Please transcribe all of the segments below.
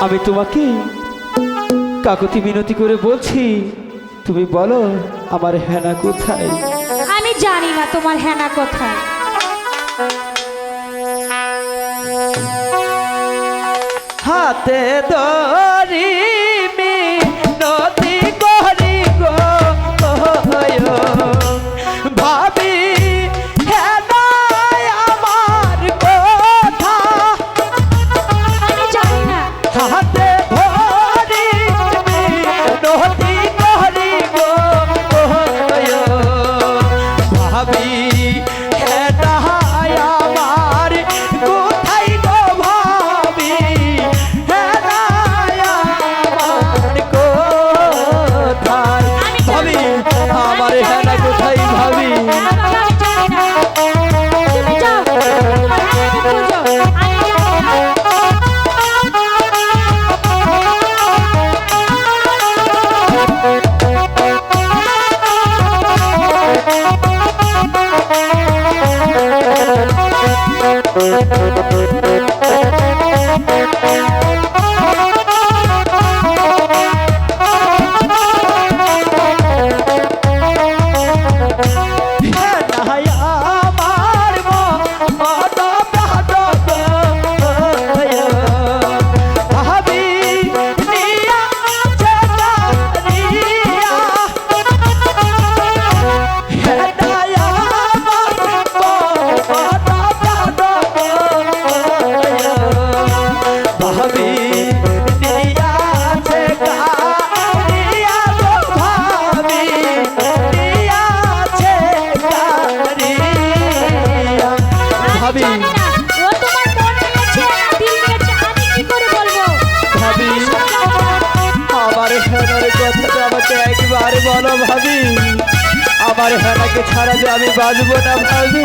আমি তোমাকে কাকতি মিনতি করে বলছি তুমি বলো আমার হেনা কোথায়? আমি জানি না তোমার হেনা কোথায়। হাতে দরি আমার হেলাকে ছাড়া যে আমি বাঁচবো না ভাবি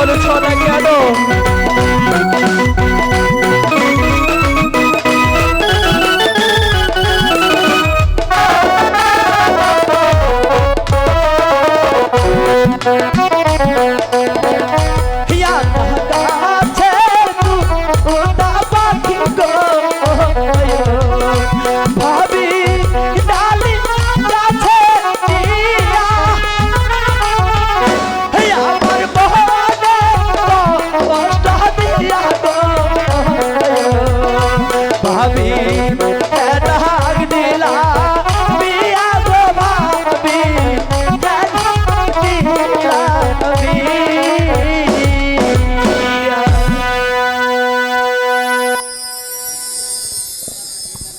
বলছ না